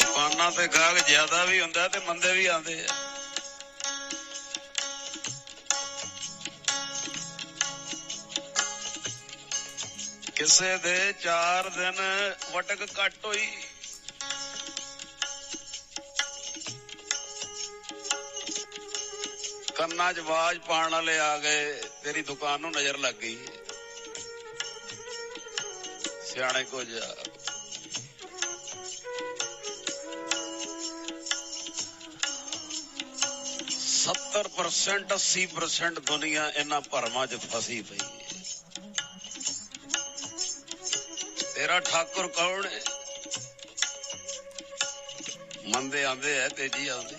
ਦੁਕਾਨਾਂ ਤੇ ਗਾਹਕ ਜ਼ਿਆਦਾ ਵੀ ਹੁੰਦਾ ਤੇ ਮੰਦੇ ਵੀ ਆਉਂਦੇ ਆ। ਕਿਸੇ ਦੇ 4 ਦਿਨ ਵਟਕ ਘੱਟ ਹੋਈ। ਕੰਨਾਂ 'ਚ ਆਵਾਜ਼ ਪਾਉਣ ਵਾਲੇ ਆ ਗਏ, ਤੇਰੀ ਦੁਕਾਨ ਨੂੰ ਨਜ਼ਰ ਲੱਗ ਗਈ। ਸਿਆਣੇ ਕੋ ਜਾ। ਸੱਤਰ ਪਰਸੈਂਟ 80 ਪਰਸੈਂਟ ਦੁਨੀਆ ਇਹਨਾਂ ਭਰਮਾਂ 'ਚ ਫਸੀ ਪਈ ਹੈ। ਤੇਰਾ ਠਾਕੁਰ ਕੌਣ ਹੈ? ਮੰਦੇ ਆਂਦੇ ਐ ਤੇਜੀ ਆਉਂਦੀ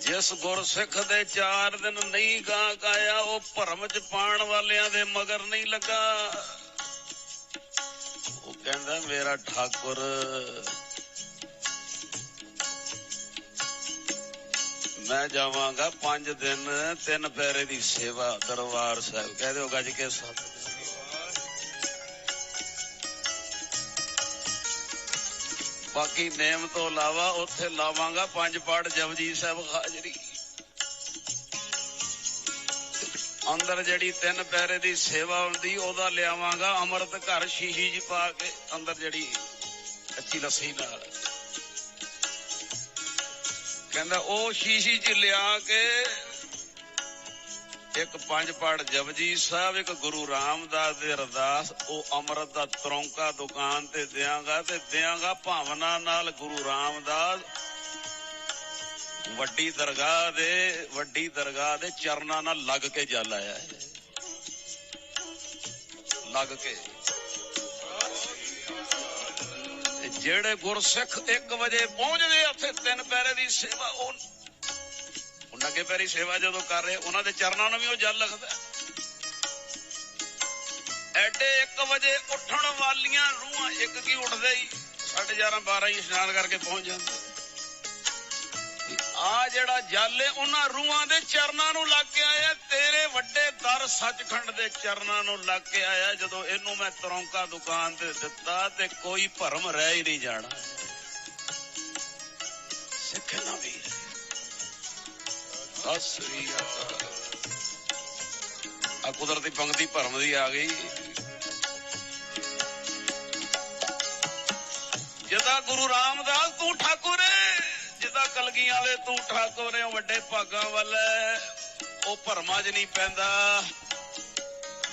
ਜਿਸ ਗੁਰਸਿੱਖ ਦੇ ਚਾਰ ਦਿਨ ਨਹੀਂ ਗਾ ਗਾਇਆ, ਉਹ ਭਰਮ ਚ ਪਾਣ ਵਾਲਿਆਂ ਦੇ ਮਗਰ ਨਹੀਂ ਲੱਗਾ। ਉਹ ਕਹਿੰਦਾ, ਮੇਰਾ ਠਾਕੁਰ ਮੈਂ ਜਾਵਾਂਗਾ ਪੰਜ ਦਿਨ, ਤਿੰਨ ਪੈਰੇ ਦੀ ਸੇਵਾ ਦਰਬਾਰ ਸਾਹਿਬ। ਕਹਿ ਦਿਓ ਗੱਜ ਕੇ ਸਤ ਬਾਕੀ ਨੇਮ ਤੋਂ ਇਲਾਵਾ ਉੱਥੇ ਲਾਵਾਂਗਾ ਪੰਜ ਪਾਠ ਜਪਜੀ ਸਾਹਿਬ ਹਾਜ਼ਰੀ। ਅੰਦਰ ਜਿਹੜੀ ਤਿੰਨ ਪੈਰੇ ਦੀ ਸੇਵਾ ਹੁੰਦੀ, ਉਹਦਾ ਲਿਆਵਾਂਗਾ, ਅੰਮ੍ਰਿਤ ਘਰ ਸ਼ੀਸ਼ੀ ਜੀ ਪਾ ਕੇ ਅੰਦਰ ਜਿਹੜੀ ਕੱਚੀ ਲੱਸੀ ਨਾਲ। ਕਹਿੰਦਾ, ਉਹ ਸ਼ੀਸ਼ੀ ਚ ਲਿਆ ਕੇ ਇੱਕ ਪੰਜ ਪਾਠ ਜਪਜੀ ਸਾਹਿਬ, ਇੱਕ ਗੁਰੂ ਰਾਮਦਾਸ ਦੇ ਅਰਦਾਸ, ਉਹ ਅੰਮ੍ਰਿਤ ਦਾ ਤਰੌਂਕਾ ਦੁਕਾਨ ਤੇ ਦਿਆਂਗਾ ਤੇ ਦਿਆਂਗਾ ਭਾਵਨਾ ਨਾਲ ਗੁਰੂ ਰਾਮਦਾਸ ਵੱਡੀ ਦਰਗਾਹ ਦੇ, ਵੱਡੀ ਦਰਗਾਹ ਦੇ ਚਰਨਾਂ ਨਾਲ ਲੱਗ ਕੇ ਜਲ ਆਇਆ ਹੈ। ਲੱਗ ਕੇ। ਜਿਹੜੇ ਗੁਰਸਿੱਖ 1 ਵਜੇ ਪਹੁੰਚਦੇ ਆ, ਉੱਥੇ ਤਿੰਨ ਪੈਰੇ ਦੀ ਸੇਵਾ, ਉਹ ਉਹ ਨੰਗੇ ਪੈਰੀ ਸੇਵਾ ਜਦੋਂ ਕਰ ਰਹੇ, ਉਹਨਾਂ ਦੇ ਚਰਨਾਂ ਨੂੰ ਵੀ ਉਹ ਜਲ ਲੱਗਦਾ। ਐਡੇ 1 ਵਜੇ ਉੱਠਣ ਵਾਲੀਆਂ ਰੂਹਾਂ ਇੱਕ ਕੀ ਉੱਠਦੇ ਹੀ 11:30 12 ਹੀ ਇਸ਼ਨਾਨ ਕਰਕੇ ਪਹੁੰਚ ਜਾਂਦੇ। ਆ ਜਿਹੜਾ ਜਲ ਹੈ, ਉਹਨਾਂ ਰੂਹਾਂ ਦੇ ਚਰਨਾਂ ਨੂੰ ਲੱਗ ਕੇ ਆਇਆ ਤੇਰੇ ਸੱਚਖੰਡ ਦੇ ਚਰਨਾਂ ਨੂੰ ਲੱਗ ਕੇ ਆਇਆ, ਜਦੋਂ ਇਹਨੂੰ ਮੈਂ ਤਰੌਂਕਾ ਦੁਕਾਨ ਤੇ ਦਿੱਤਾ ਤੇ ਕੋਈ ਭਰਮ ਰਹਿ ਹੀ ਨਹੀਂ ਜਾਣਾ। ਸਿੱਖ ਨਾ ਵੀਰ। ਅਸਰੀ ਆ ਕੁਦਰਤੀ ਪੰਕਤੀ ਭਰਮ ਦੀ ਆ ਗਈ। ਜਦਾ ਗੁਰੂ ਰਾਮਦਾਸ ਤੂੰ ਠਾਕੁਰ ਏ, ਜਿਦਾ ਕਲਗੀਆਂ ਵਾਲੇ ਤੂੰ ਠਾਕੁਰ ਏ ਵੱਡੇ ਭਾਗਾਂ ਵਾਲੇ ਉਹ ਭਰਮਾਂ 'ਚ ਨਹੀਂ ਪੈਂਦਾ।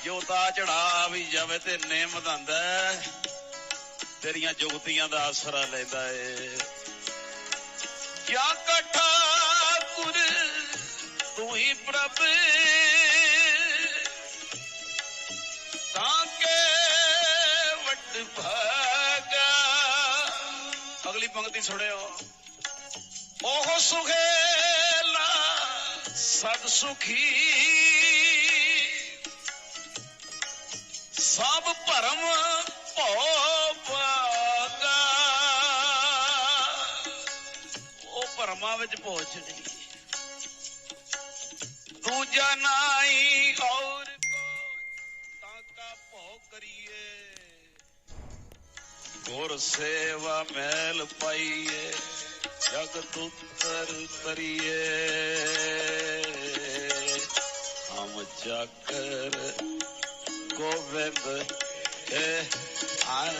ਜੋ ਤਾ ਚੜਾ ਵੀ ਜਾਵੇ ਤੇ ਨੇਮ ਦੰਦਾ ਤੇਰੀਆਂ ਜੁਗਤੀਆਂ ਦਾ ਆਸਰਾ ਲੈਂਦਾ ਏ। ਕਿਆ ਕਠਾ ਕੁਰ ਤੂੰ ਹੀ ਪ੍ਰਭ ਤਾਂ ਕੇ ਵੱਡ ਭਾਗਾ। ਅਗਲੀ ਪੰਕਤੀ ਸੁਣਿਓ। ਉਹ ਸੁਖੇ ਸਦ ਸੁਖੀ। ਸਭ ਭਰਮ ਭੋ ਪਾਗਾ ਉਹ ਭਰਮਾਂ ਵਿੱਚ ਪਹੁੰਚ ਨਹੀਂ। ਦੂਜਾ ਨਾਈ ਔਰ ਤਾਂ ਕਾ ਭੋ ਕਰੀਏ। ਗੁਰ ਸੇਵਾ ਮੈਲ ਪਾਈਏ। ਜਗਤ ਉਤਰ ਤਰੀਏ ਹਮ ਚੱਕਰ ਗੋਬਿੰਦ ਏ ਆਏ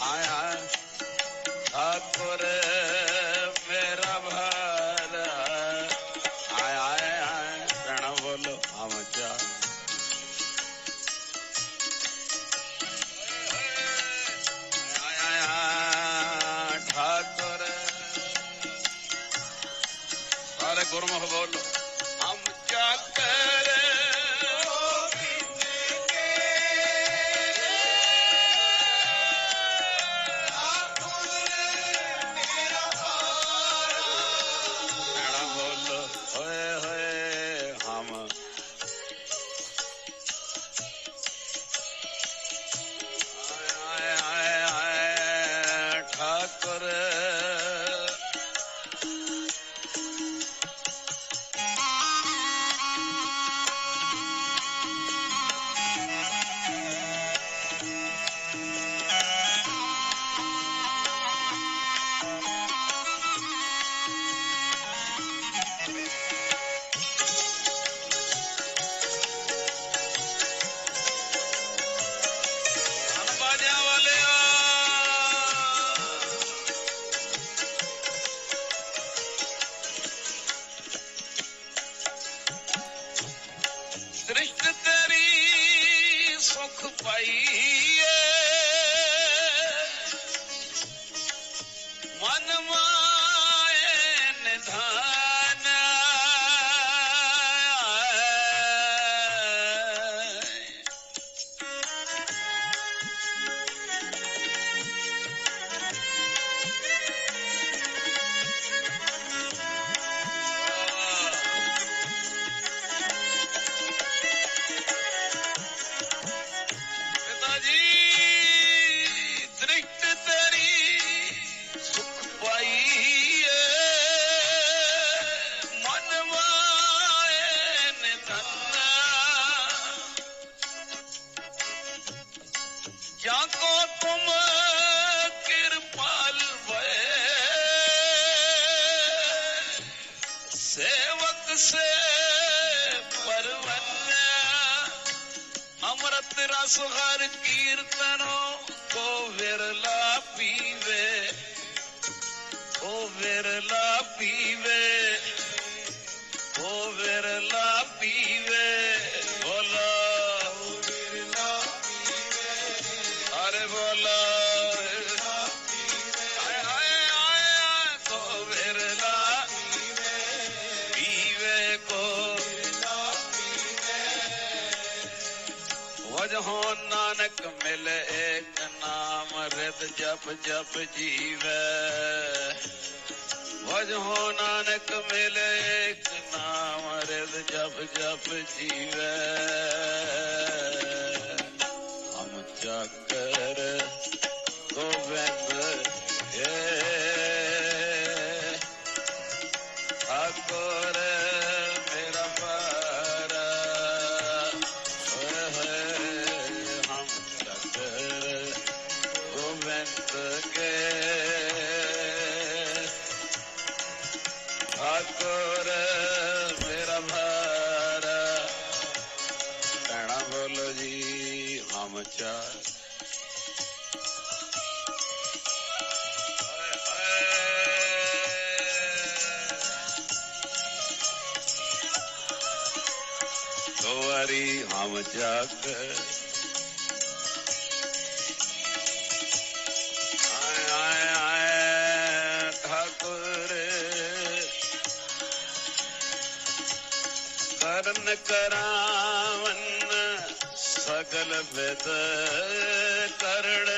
ਆਏ ਠਾਕੁਰ ಗುರುಮಹ आई ਜਾਂ ਕੋ ਤੁਮ ਕਿਰਪਾਲ ਵੇ? ਸੇਵਕ ਕੀਰਤਨੋ ਕੋ ਵਿਰਲਾ ਪੀਵੇ, ਕੋ ਵਿਰਲਾ ਪੀਵੇ, ਕੋ ਵਿਰਲਾ ਵਜਹੋਂ ਨਾਨਕ ਮਿਲ ਏਕ ਨਾਮ ਰਿਤ ਜਪ ਜਪ ਜੀਵੈ ਵਜਹੋਂ ਨਾਨਕ ਮਿਲ ਏਕ ਨਾਮ ਰਿਤ ਜਪ ਜਪ ਜੀਵੈ ਹਮ ਚੱਕ ਬਚਾ ਕਰ ਕਰਨ ਕਰਾਵਨ ਸਗਲ ਵਿਦ ਕਰਣ